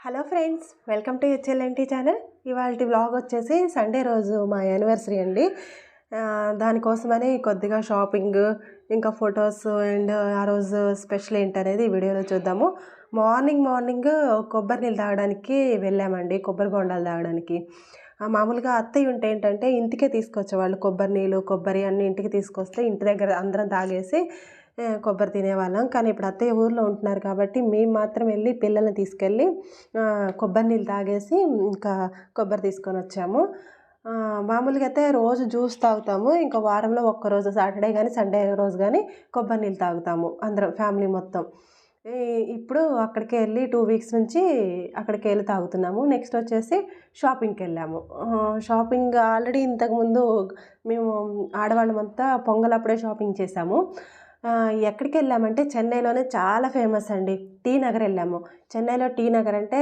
Hello friends welcome to HLNT channel. ఇవాళ vlog వచ్చేసి Sunday రోజు మా యానివర్సరీ అండి. దానికోసమని కొద్దిగా షాపింగ్ ఇంకా ఫొటోస్ అండ్ ఆ రోజు స్పెషల్ ఏంటి అనేది ఈ వీడియోలో చూద్దాము. మార్నింగ్ మార్నింగ్ కొబ్బరి నీళ్ళు తాగడానికి వెళ్ళామండి కొబ్బరి బొండాలు తాగడానికి. మామూలుగా అత్తయ్య ఉంటే ఏంటంటే ఇంటికే తీసుకొచ్చేవాళ్ళు కొబ్బరి నీళ్ళు కొబ్బరి అన్ని ఇంటికి తీసుకొస్తే ఇంటి దగ్గర అందరం తాగేసి కొబ్బరి తినేవాళ్ళం. కానీ ఇప్పుడు అత్తయ్య ఊర్లో ఉంటున్నారు కాబట్టి మేము మాత్రం వెళ్ళి పిల్లల్ని తీసుకెళ్ళి కొబ్బరి నీళ్ళు తాగేసి ఇంకా కొబ్బరి తీసుకొని వచ్చాము. మామూలుగా అయితే రోజు జ్యూస్ తాగుతాము. ఇంకా వారంలో ఒక్క రోజు సాటర్డే కానీ సండే రోజు కానీ కొబ్బరి నీళ్ళు తాగుతాము అందరం ఫ్యామిలీ మొత్తం. ఇప్పుడు అక్కడికి వెళ్ళి టూ వీక్స్ నుంచి అక్కడికి వెళ్ళి తాగుతున్నాము. నెక్స్ట్ వచ్చేసి షాపింగ్కి వెళ్ళాము. షాపింగ్ ఆల్రెడీ ఇంతకుముందు మేము ఆడవాళ్ళమంతా పొంగల్ అప్పుడే షాపింగ్ చేసాము ఎక్కడికి వెళ్ళామంటే చెన్నైలోనే చాలా ఫేమస్ అండి. టీ నగర్ వెళ్ళాము. చెన్నైలో టీ నగర్ అంటే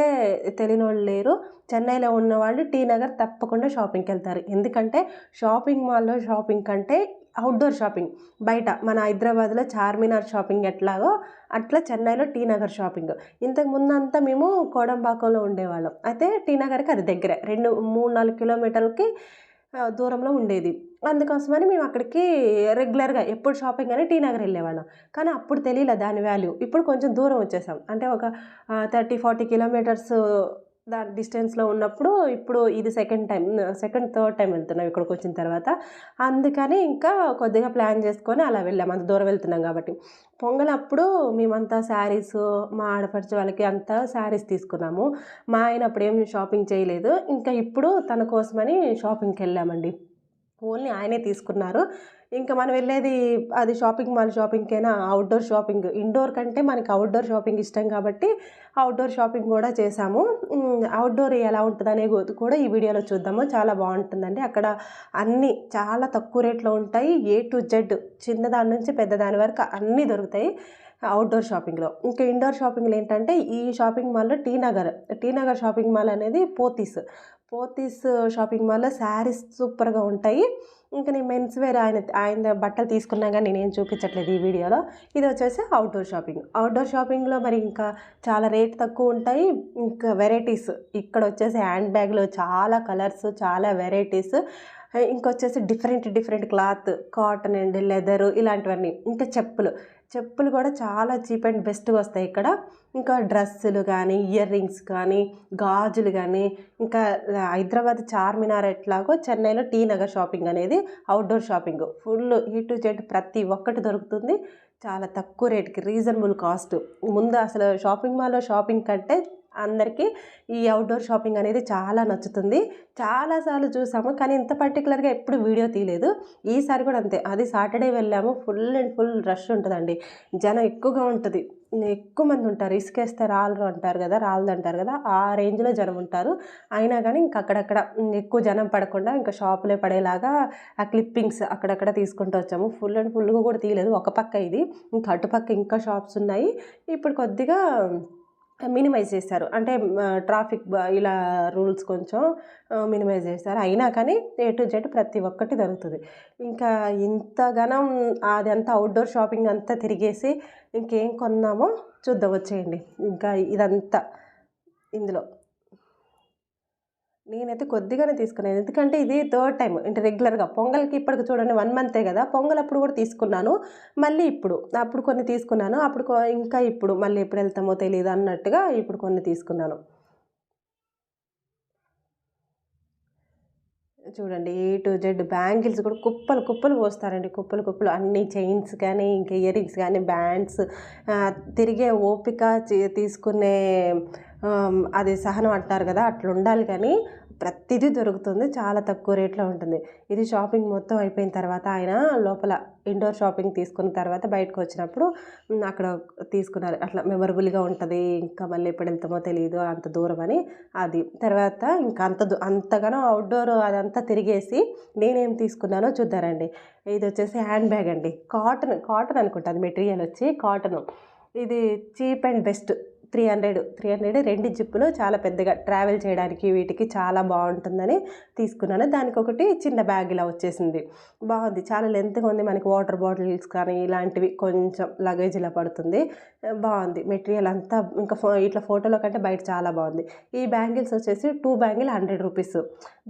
తెలియని వాళ్ళు లేరు. చెన్నైలో ఉన్న వాళ్ళు టీ నగర్ తప్పకుండా షాపింగ్కి వెళ్తారు. ఎందుకంటే షాపింగ్ మాల్లో షాపింగ్ కంటే అవుట్డోర్ షాపింగ్. బయట మన హైదరాబాద్లో చార్మినార్ షాపింగ్ ఎట్లాగో అట్లా చెన్నైలో టీ నగర్ షాపింగ్. ఇంతకు ముందంతా మేము కోడంబాకంలో ఉండేవాళ్ళం. అయితే టీ నగర్కి అది దగ్గరే. రెండు మూడు నాలుగు కిలోమీటర్లకి దూరంలో ఉండేది. అందుకోసమని మేము అక్కడికి రెగ్యులర్గా ఎప్పుడు షాపింగ్ అని టీ నగర్ వెళ్ళేవాళ్ళం. కానీ అప్పుడు తెలియలే దాని వాల్యూ. ఇప్పుడు కొంచెం దూరం వచ్చేసాం. అంటే ఒక థర్టీ ఫార్టీ కిలోమీటర్స్ దాని డిస్టెన్స్లో ఉన్నప్పుడు ఇప్పుడు ఇది second time second third time వెళ్తున్నాం ఇక్కడికి వచ్చిన తర్వాత. అందుకని ఇంకా కొద్దిగా ప్లాన్ చేసుకొని అలా వెళ్ళాం. అంత దూరం వెళ్తున్నాం కాబట్టి. పొంగల్ అప్పుడు మేమంతా శారీస్ మా ఆడపడిచే వాళ్ళకి అంతా శారీస్ తీసుకున్నాము. మా ఆయన అప్పుడు ఏం షాపింగ్ చేయలేదు. ఇంకా ఇప్పుడు తన కోసమని షాపింగ్కి వెళ్ళామండి. ఓన్లీ ఆయనే తీసుకున్నారు. ఇంకా మనం వెళ్ళేది అది షాపింగ్ మాల్ షాపింగ్కైనా? అవుట్డోర్ షాపింగ్ ఇండోర్ కంటే మనకి అవుట్డోర్ షాపింగ్ ఇష్టం కాబట్టి అవుట్డోర్ షాపింగ్ కూడా చేసాము అవుట్డోర్ ఎలా ఉంటుందనే కూడా ఈ వీడియోలో చూద్దాము. చాలా బాగుంటుందండి. అక్కడ అన్నీ చాలా తక్కువ రేట్లో ఉంటాయి. ఏ టు జెడ్ చిన్నదాని నుంచి పెద్దదాని వరకు అన్నీ దొరుకుతాయి అవుట్డోర్ షాపింగ్లో ఇంకా ఇండోర్ షాపింగ్లో ఏంటంటే ఈ షాపింగ్ మాల్లో టీ నగర్. టీ నగర్ షాపింగ్ మాల్ అనేది పోతీస్. పోతీస్ షాపింగ్ మాల్లో శారీస్ సూపర్గా ఉంటాయి. ఇంకా నేను మెన్స్ వేర్ ఆయన ఆయన బట్టలు తీసుకున్నా కానీ నేనేం చూపించట్లేదు ఈ వీడియోలో. ఇది వచ్చేసి అవుట్డోర్ షాపింగ్ అవుట్డోర్ షాపింగ్లో మరి ఇంకా చాలా రేట్ తక్కువ ఉంటాయి. ఇంకా వెరైటీస్ ఇక్కడ వచ్చేసి హ్యాండ్ బ్యాగ్లో చాలా కలర్స్ చాలా varieties ఇంకొచ్చేసి different different cloth cotton and leather ఇలాంటివన్నీ. ఇంకా చెప్పులు. చెప్పులు కూడా చాలా చీప్ అండ్ బెస్ట్గా వస్తాయి ఇక్కడ. ఇంకా డ్రెస్సులు కానీ ఇయర్ రింగ్స్ కానీ గాజులు కానీ ఇంకా హైదరాబాద్ చార్మినార్ ఎట్లాగో చెన్నైలో టీ నగర్ షాపింగ్ అనేది outdoor shopping. Full A to Z ప్రతి ఒక్కటి దొరుకుతుంది. చాలా తక్కువ రేట్కి రీజనబుల్ కాస్ట్. ముందు అసలు షాపింగ్ మాల్లో షాపింగ్ కంటే అందరికీ ఈ అవుట్డోర్ షాపింగ్ అనేది చాలా నచ్చుతుంది. చాలాసార్లు చూసాము కానీ ఇంత పర్టికులర్గా ఎప్పుడు వీడియో తీయలేదు. ఈసారి కూడా అంతే. అది సాటర్డే వెళ్ళాము ఫుల్ అండ్ ఫుల్ రష్ ఉంటుందండి. జనం ఎక్కువగా ఉంటుంది. ఎక్కువ మంది ఉంటారు. ఇసుకేస్తే రాళ్ళు అంటారు కదా రాళ్ళు అంటారు కదా ఆ రేంజ్లో జనం ఉంటారు. అయినా కానీ ఇంక అక్కడక్కడ ఎక్కువ జనం పడకుండా ఇంకా షాపులే పడేలాగా ఆ క్లిప్పింగ్స్ అక్కడక్కడ తీసుకుంటూ వచ్చాము. ఫుల్ అండ్ ఫుల్గా కూడా తీయలేదు. ఒక పక్క ఇది ఇంకా అటుపక్క ఇంకా షాప్స్ ఉన్నాయి. ఇప్పుడు కొద్దిగా మినిమైజ్ చేశారు అంటే ట్రాఫిక్ ఇలా రూల్స్ కొంచెం మినిమైజ్ చేశారు అయినా కానీ ఏ టు జెడ్ ప్రతి ఒక్కటి దొరుకుతుంది ఇంకా ఇంతగానం అదంతా అవుట్డోర్ షాపింగ్ అంతా తిరిగేసి ఇంకేం కొన్నామో చూద్దాం. వచ్చేయండి. ఇంకా ఇదంతా ఇందులో. నేనైతే కొద్దిగానే తీసుకున్నాను. ఎందుకంటే ఇది థర్డ్ టైం అంటే రెగ్యులర్గా పొంగల్కి ఇప్పటికి చూడండి వన్ మంతే కదా. పొంగల్ అప్పుడు కూడా తీసుకున్నాను. మళ్ళీ ఇప్పుడు అప్పుడు కొన్ని తీసుకున్నాను. అప్పుడు ఇంకా ఇప్పుడు మళ్ళీ ఎప్పుడు వెళ్తామో తెలియదు అన్నట్టుగా ఇప్పుడు కొన్ని తీసుకున్నాను. చూడండి ఏ టు జెడ్ బ్యాంగిల్స్ కూడా కుప్పలు కుప్పలు పోస్తారండి. కుప్పలు కుప్పలు. అన్ని చైన్స్ కానీ ఇంకా ఇయర్ రింగ్స్ కానీ బ్యాండ్స్ తిరిగే ఓపిక తీసుకునే అది సహనం అంటారు కదా అట్లా ఉండాలి కానీ ప్రతిదీ దొరుకుతుంది చాలా తక్కువ రేట్లో ఉంటుంది. ఇది షాపింగ్ మొత్తం అయిపోయిన తర్వాత ఆయన లోపల ఇండోర్ షాపింగ్ తీసుకున్న తర్వాత బయటకు వచ్చినప్పుడు అక్కడ తీసుకున్నారు అట్లా మెమరబుల్గా ఉంటుంది ఇంకా మళ్ళీ ఎప్పుడు వెళ్తామో తెలియదు అంత దూరం అని అది. తర్వాత ఇంకా అంత దూ- అంతగానో అవుట్డోర్ అదంతా తిరిగేసి నేనేం తీసుకున్నానో చూద్దారండి. ఇది వచ్చేసి హ్యాండ్ బ్యాగ్ అండి. కాటన్ కాటన్ అనుకుంటుంది మెటీరియల్ వచ్చి కాటన్. ఇది cheap and best. Three hundred three hundred రెండు జిప్పులు చాలా పెద్దగా ట్రావెల్ చేయడానికి వీటికి చాలా బాగుంటుందని తీసుకున్నాను. దానికి ఒకటి చిన్న బ్యాగ్ ఇలా వచ్చేసింది. బాగుంది. చాలా లెంత్గా ఉంది. మనకి వాటర్ బాటిల్స్ కానీ ఇలాంటివి కొంచెం లగేజ్ ఇలా పడుతుంది. బాగుంది. మెటీరియల్ అంతా ఇంకా ఫో ఇట్లా ఫోటోలో కంటే బయట చాలా బాగుంది. ఈ బ్యాంగిల్స్ వచ్చేసి టూ బ్యాంగిల్ హండ్రెడ్ రూపీస్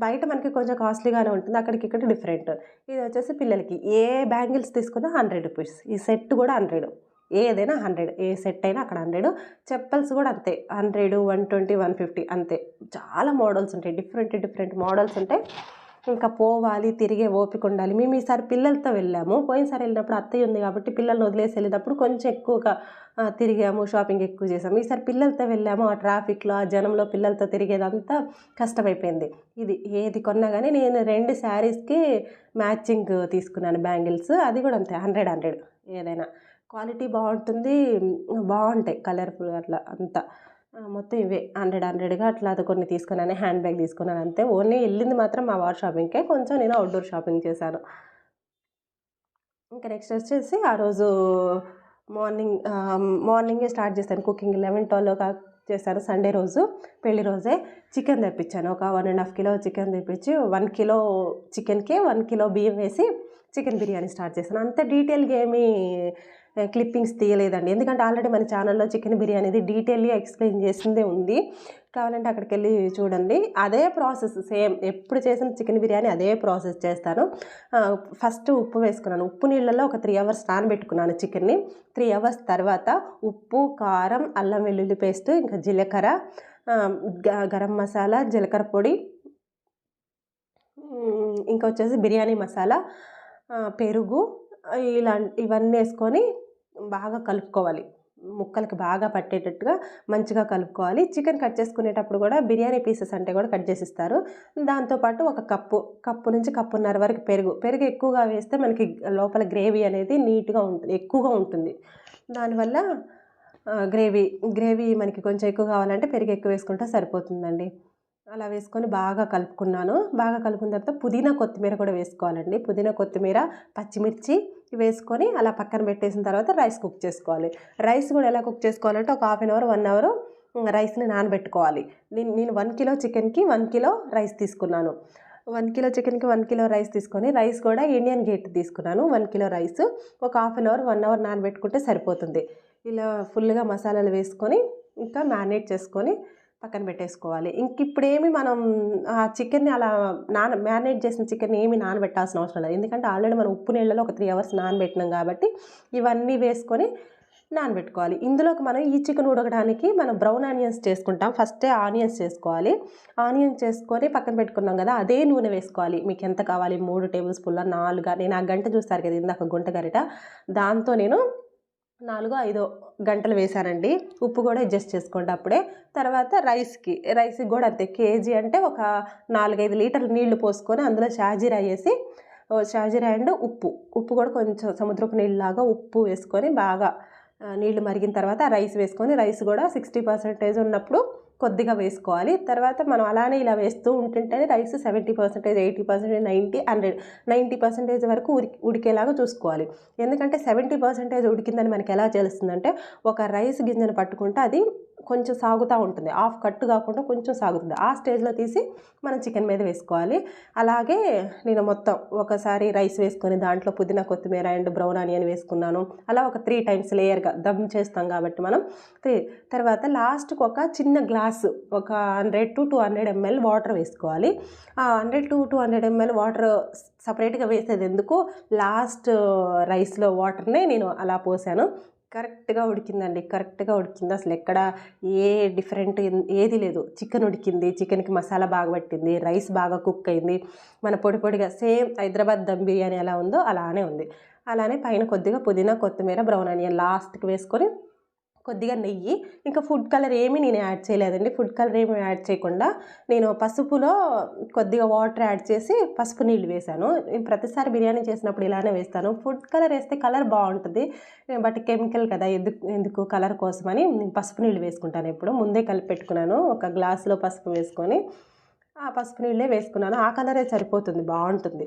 బయట మనకి కొంచెం కాస్ట్లీగానే ఉంటుంది. అక్కడికి ఇక్కడ డిఫరెంట్ ఇది వచ్చేసి పిల్లలకి ఏ బ్యాంగిల్స్ తీసుకున్నా హండ్రెడ్ రూపీస్ ఈ సెట్ కూడా హండ్రెడ్ ఏదైనా హండ్రెడ్ ఏ సెట్ అయినా అక్కడ హండ్రెడ్. చెప్పల్స్ కూడా అంతే hundred one twenty one fifty అంతే. చాలా మోడల్స్ ఉంటాయి డిఫరెంట్ డిఫరెంట్ మోడల్స్ ఉంటాయి. ఇంకా పోవాలి తిరిగే ఓపిక ఉండాలి. మేము ఈసారి పిల్లలతో వెళ్ళాము. పోయినసారి వెళ్ళినప్పుడు అత్తయ్య ఉంది కాబట్టి పిల్లల్ని వదిలేసి వెళ్ళినప్పుడు కొంచెం ఎక్కువగా తిరిగాము షాపింగ్ ఎక్కువ చేసాము. ఈసారి పిల్లలతో వెళ్ళాము ఆ ట్రాఫిక్లో ఆ జనంలో పిల్లలతో తిరిగేదంతా కష్టమైపోయింది. ఇది ఏది కొన్నా కానీ నేను రెండు శారీస్కి మ్యాచింగ్ తీసుకున్నాను బ్యాంగిల్స్. అది కూడా అంతే హండ్రెడ్ హండ్రెడ్ ఏదైనా. క్వాలిటీ బాగుంటుంది బాగుంటాయి కలర్ఫుల్ అట్లా అంతా. మొత్తం ఇవే. హండ్రెడ్ హండ్రెడ్గా అట్లా అది కొన్ని తీసుకున్నాను హ్యాండ్ బ్యాగ్ తీసుకున్నాను అంతే. ఓన్లీ వెళ్ళింది మాత్రం మా వార్ షాపింగ్కే. కొంచెం నేను అవుట్డోర్ షాపింగ్ చేశాను. ఇంకా నెక్స్ట్ వచ్చేసి ఆ రోజు మార్నింగ్ మార్నింగే స్టార్ట్ చేశాను. కుకింగ్ లెవెన్ ట్వెల్వ్ చేశాను. సండే రోజు పెళ్ళి రోజే చికెన్ తెప్పించాను. ఒక one and half kilo chicken తెప్పించి వన్ కిలో చికెన్కి వన్ కిలో బియ్యం వేసి చికెన్ బిర్యానీ స్టార్ట్ చేశాను. అంత డీటెయిల్గా ఏమీ క్లిప్పింగ్స్ తీయలేదండి. ఎందుకంటే ఆల్రెడీ మన ఛానల్లో చికెన్ బిర్యానీది డీటెయిల్గా ఎక్స్ప్లెయిన్ చేసిందే ఉంది. కావాలంటే అక్కడికి వెళ్ళి చూడండి. అదే ప్రాసెస్ సేమ్ ఎప్పుడు చేసిన చికెన్ బిర్యానీ అదే ప్రాసెస్ చేస్తాను. ఫస్ట్ ఉప్పు వేసుకున్నాను. ఉప్పు నీళ్ళల్లో ఒక త్రీ అవర్స్ నానబెట్టుకున్నాను చికెన్ని త్రీ అవర్స్ తర్వాత ఉప్పు కారం అల్లం వెల్లుల్లి పేస్ట్ ఇంకా జీలకర్ర గరం మసాలా జీలకర్ర పొడి ఇంకా వచ్చేసి బిర్యానీ మసాలా పెరుగు ఇలా ఇవన్నీ వేసుకొని బాగా కలుపుకోవాలి. ముక్కలకి బాగా పట్టేటట్టుగా మంచిగా కలుపుకోవాలి. చికెన్ కట్ చేసుకునేటప్పుడు కూడా బిర్యానీ పీసెస్ అంటే కూడా కట్ చేసిస్తారు. దాంతోపాటు ఒక కప్పు కప్పు నుంచి కప్పున్నర వరకు పెరుగు. పెరుగు ఎక్కువగా వేస్తే మనకి లోపల గ్రేవీ అనేది నీట్గా ఉంటుంది ఎక్కువగా ఉంటుంది. దానివల్ల గ్రేవీ గ్రేవీ మనకి కొంచెం ఎక్కువ కావాలంటే పెరుగు ఎక్కువ వేసుకుంటే సరిపోతుందండి. అలా వేసుకొని బాగా కలుపుకున్నాను. బాగా కలుపుకున్న తర్వాత పుదీనా కొత్తిమీర కూడా వేసుకోవాలండి. పుదీనా కొత్తిమీర పచ్చిమిర్చి వేసుకొని అలా పక్కన పెట్టేసిన తర్వాత రైస్ కుక్ చేసుకోవాలి. రైస్ కూడా ఎలా కుక్ చేసుకోవాలంటే ఒక half an hour one hour రైస్ని నానబెట్టుకోవాలి. నేను నేను వన్ కిలో చికెన్కి వన్ కిలో రైస్ తీసుకున్నాను. వన్ కిలో చికెన్కి వన్ కిలో రైస్ తీసుకొని రైస్ కూడా ఇండియన్ గేట్ తీసుకున్నాను. వన్ కిలో రైస్ ఒక half an hour one hour నానబెట్టుకుంటే సరిపోతుంది. ఇలా ఫుల్గా మసాలాలు వేసుకొని ఇంకా మ్యారినేట్ చేసుకొని పక్కన పెట్టేసుకోవాలి. ఇంక ఇప్పుడేమి మనం ఆ చికెన్ని అలా నాన మ్యారినేట్ చేసిన చికెన్ ఏమి నానబెట్టాల్సిన అవసరం లేదు. ఎందుకంటే ఆల్రెడీ మనం ఉప్పు నీళ్ళలో ఒక త్రీ అవర్స్ నానబెట్టినాం కాబట్టి ఇవన్నీ వేసుకొని నానబెట్టుకోవాలి. ఇందులోకి మనం ఈ చికెన్ ఉడకడానికి మనం బ్రౌన్ ఆనియన్స్ చేసుకుంటాం. ఫస్టే ఆనియన్స్ చేసుకోవాలి. ఆనియన్స్ చేసుకొని పక్కన పెట్టుకున్నాం కదా అదే నూనె వేసుకోవాలి. మీకు ఎంత కావాలి? మూడు టేబుల్ స్పూన్ల నాలుగు నేను ఆ గంట చూస్తారు కదా ఇందాక గుంట గరిట దాంతో నేను నాలుగో ఐదో గంటలు వేశానండి. ఉప్పు కూడా అడ్జస్ట్ చేసుకోండి అప్పుడే. తర్వాత రైస్కి రైస్కి కూడా అంతే. కేజీ అంటే ఒక నాలుగైదు లీటర్లు నీళ్ళు పోసుకొని అందులో షాజీరా వేసి షాజీరా అండ్ ఉప్పు. ఉప్పు కూడా కొంచెం సముద్రపు నీళ్ళలాగా ఉప్పు వేసుకొని బాగా నీళ్ళు మరిగిన తర్వాత రైస్ వేసుకొని రైస్ కూడా సిక్స్టీ పర్సెంటేజ్ ఉన్నప్పుడు కొద్దిగా వేసుకోవాలి. తర్వాత మనం అలానే ఇలా వేస్తూ ఉంటుంటేనే rice seventy percentage eighty percentage ninety hundred ninety percentage వరకు ఉడికి ఉడికేలాగా చూసుకోవాలి. ఎందుకంటే సెవెంటీ పర్సెంటేజ్ ఉడికిందని మనకి ఎలా తెలుస్తుందంటే ఒక రైస్ గింజను పట్టుకుంటే అది కొంచెం సాగుతూ ఉంటుంది. హాఫ్ కట్టు కాకుండా కొంచెం సాగుతుంది. ఆ స్టేజ్లో తీసి మనం చికెన్ మీద వేసుకోవాలి. అలాగే నేను మొత్తం ఒకసారి రైస్ వేసుకొని దాంట్లో పుదీనా కొత్తిమీర అండ్ బ్రౌన్ ఆనియన్ వేసుకున్నాను. అలా ఒక త్రీ టైమ్స్ లేయర్గా దమ్ చేస్తాం కాబట్టి మనం. త్రీ తర్వాత లాస్ట్కి ఒక చిన్న గ్లాస్ ఒక hundred to two hundred ML water వేసుకోవాలి. ఆ hundred to two hundred ML water సపరేట్గా వేసేది ఎందుకు? లాస్ట్ రైస్లో వాటర్నే నేను అలా పోసాను. కరెక్ట్గా ఉడికిందండి కరెక్ట్గా ఉడికింది. అసలు ఎక్కడ ఏ డిఫరెంట్ ఏది లేదు. చికెన్ ఉడికింది చికెన్కి మసాలా బాగా పట్టింది రైస్ బాగా కుక్ అయింది. మన పొడి పొడిగా సేమ్ హైదరాబాద్ దమ్ బిర్యానీ ఎలా ఉందో అలానే ఉంది. అలానే పైన కొద్దిగా పుదీనా కొత్తిమీర బ్రౌన్ ఆనియన్ లాస్ట్కి వేసుకొని కొద్దిగా నెయ్యి. ఇంకా ఫుడ్ కలర్ ఏమీ నేను యాడ్ చేయలేదండి. ఫుడ్ కలర్ ఏమి యాడ్ చేయకుండా నేను పసుపులో కొద్దిగా వాటర్ యాడ్ చేసి పసుపు నీళ్ళు వేశాను. ప్రతిసారి బిర్యానీ చేసినప్పుడు ఇలానే వేస్తాను. ఫుడ్ కలర్ వేస్తే కలర్ బాగుంటుంది. బట్ కెమికల్ కదా ఎందుకు ఎందుకు కలర్ కోసమని నేను పసుపు నీళ్ళు వేసుకుంటాను ఎప్పుడు. ముందే కలిపి పెట్టుకున్నాను. ఒక గ్లాసులో పసుపు వేసుకొని ఆ పసుపు నీళ్ళే వేసుకున్నాను. ఆ కలరే సరిపోతుంది బాగుంటుంది.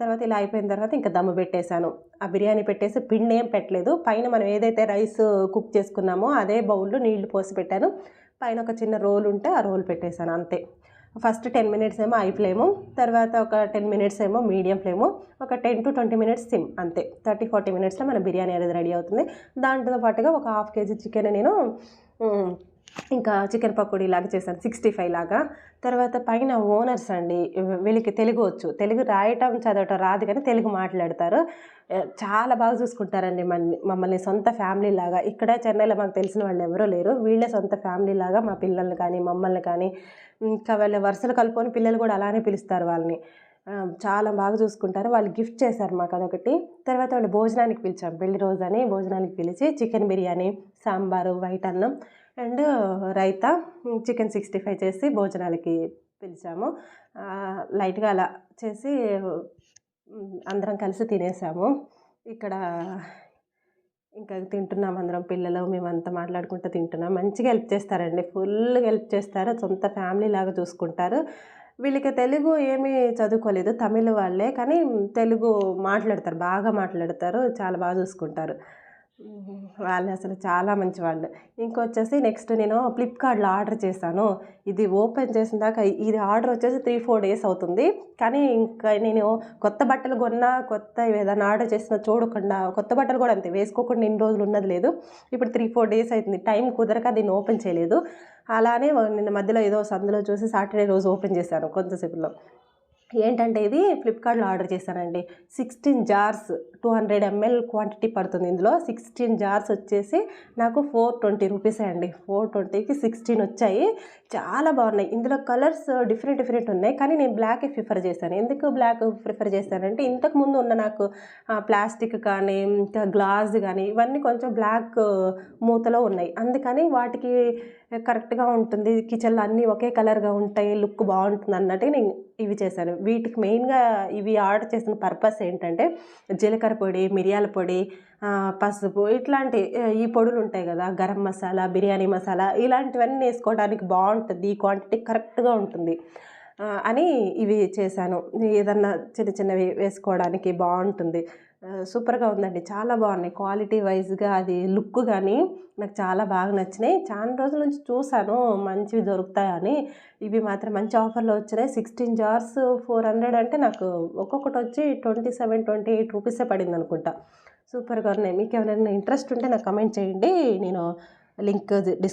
తర్వాత ఇలా అయిపోయిన తర్వాత ఇంకా దమ్ము పెట్టేశాను. ఆ బిర్యానీ పెట్టేసి పిండి ఏం పెట్టలేదు. పైన మనం ఏదైతే రైస్ కుక్ చేసుకున్నామో అదే బౌల్లో నీళ్ళు పోసి పెట్టాను. పైన ఒక చిన్న రోల్ ఉంటే ఆ రోల్ పెట్టేశాను అంతే. ఫస్ట్ టెన్ మినిట్స్ ఏమో హై ఫ్లేము తర్వాత ఒక టెన్ మినిట్స్ ఏమో మీడియం ఫ్లేము ఒక ten to twenty minutes sim అంతే. థర్టీ ఫార్టీ మినిట్స్లో మన బిర్యానీ అనేది రెడీ అవుతుంది. దాంతో పాటుగా ఒక హాఫ్ కేజీ చికెన్ నేను ఇంకా చికెన్ పకోడీ లాగా చేశాను సిక్స్టీ ఫైవ్ లాగా. తర్వాత పైన ఓనర్స్ అండి వీళ్ళకి తెలుగు వచ్చు. తెలుగు రాయటం చదవటం రాదు కానీ తెలుగు మాట్లాడతారు. చాలా బాగా చూసుకుంటారండి మన మమ్మల్ని సొంత ఫ్యామిలీ లాగా. ఇక్కడ చెన్నైలో మాకు తెలిసిన వాళ్ళు ఎవరూ లేరు. వీళ్ళే సొంత ఫ్యామిలీ లాగా మా పిల్లల్ని కానీ మమ్మల్ని కానీ ఇంకా వాళ్ళ వరుసలు కలుపుకొని పిల్లలు కూడా అలానే పిలుస్తారు వాళ్ళని. చాలా బాగా చూసుకుంటారు. వాళ్ళు గిఫ్ట్ చేశారు మాకు అదొకటి. తర్వాత వాళ్ళు భోజనానికి పిలిచాం. పెళ్ళి రోజు అని భోజనానికి పిలిచి చికెన్ బిర్యానీ సాంబారు వైట్ అన్నం. And raita chicken sixty five చేసి భోజనాలకి పిలిచాము. లైట్గా అలా చేసి అందరం కలిసి తినేసాము. ఇక్కడ ఇంకా తింటున్నాం అందరం పిల్లలు మేమంతా మాట్లాడుకుంటూ తింటున్నాం. మంచిగా హెల్ప్ చేస్తారండి. ఫుల్గా హెల్ప్ చేస్తారు. సొంత ఫ్యామిలీ లాగా చూసుకుంటారు. వీళ్ళకి తెలుగు ఏమీ చదువుకోలేదు. తమిళ వాళ్ళే కానీ తెలుగు మాట్లాడతారు. బాగా మాట్లాడతారు. చాలా బాగా చూసుకుంటారు. వాళ్ళు అసలు చాలా మంచి వాళ్ళు ఇంకొచ్చేసి నెక్స్ట్ నేను ఫ్లిప్కార్ట్లో ఆర్డర్ చేశాను. ఇది ఓపెన్ చేసిన దాకా ఇది ఆర్డర్ వచ్చేసి త్రీ ఫోర్ డేస్ అవుతుంది. కానీ ఇంకా నేను కొత్త బట్టలు కొన్నా కొత్త ఏదైనా ఆర్డర్ చేసినా చూడకుండా కొత్త బట్టలు కూడా అంతే వేసుకోకుండా ఇన్ని రోజులు ఉన్నది లేదు. ఇప్పుడు త్రీ ఫోర్ డేస్ అవుతుంది టైం కుదరక దీన్ని ఓపెన్ చేయలేదు. అలానే నిన్న మధ్యలో ఏదో సందులో చూసి సాటర్డే రోజు ఓపెన్ చేశాను కొంతసేపులో ఏంటంటే ఇది ఫ్లిప్కార్ట్లో ఆర్డర్ చేశానండి. Sixteen jars two hundred ML quantity పడుతుంది. ఇందులో సిక్స్టీన్ జార్స్ వచ్చేసి నాకు ఫోర్ ట్వంటీ రూపీసే అండి. ఫోర్ ట్వంటీకి సిక్స్టీన్ వచ్చాయి. చాలా బాగున్నాయి. ఇందులో కలర్స్ డిఫరెంట్ డిఫరెంట్ ఉన్నాయి. కానీ నేను బ్లాక్ ప్రిఫర్ చేశాను. ఎందుకు బ్లాక్ ప్రిఫర్ చేశానంటే ఇంతకుముందు ఉన్న నాకు ప్లాస్టిక్ కానీ ఇంకా గ్లాస్ కానీ ఇవన్నీ కొంచెం బ్లాక్ మూతలో ఉన్నాయి. అందుకని వాటికి కరెక్ట్గా ఉంటుంది. కిచెన్లో అన్నీ ఒకే కలర్గా ఉంటాయి. లుక్ బాగుంటుంది అన్నట్టు నేను ఇవి చేశాను. వీటికి మెయిన్గా ఇవి ఆర్డర్ చేసిన పర్పస్ ఏంటంటే జీలకర్ర పొడి మిరియాల పొడి పసుపు ఇట్లాంటి ఈ పొడులు ఉంటాయి కదా గరం మసాలా బిర్యానీ మసాలా ఇలాంటివన్నీ వేసుకోవడానికి బాగుంటుంది ఈ క్వాంటిటీ కరెక్ట్గా ఉంటుంది. అని ఇవి చేశాను. ఏదన్నా చిన్న చిన్నవి వేసుకోవడానికి బాగుంటుంది. సూపర్గా ఉందండి. చాలా బాగున్నాయి. క్వాలిటీ వైజ్గా అది లుక్ కానీ నాకు చాలా బాగా నచ్చినాయి. చాలా రోజుల నుంచి చూశాను మంచివి దొరుకుతాయని. ఇవి మాత్రం మంచి ఆఫర్లో వచ్చినాయి. సిక్స్టీన్ జార్స్ ఫోర్ హండ్రెడ్ అంటే నాకు ఒక్కొక్కటి వచ్చి ట్వంటీ సెవెన్ ట్వంటీ ఎయిట్ రూపీసే పడింది అనుకుంటా. సూపర్గా ఉన్నాయి. మీకు ఎవరైనా ఇంట్రెస్ట్ ఉంటే నాకు కమెంట్ చేయండి. నేను లింక్ డిస్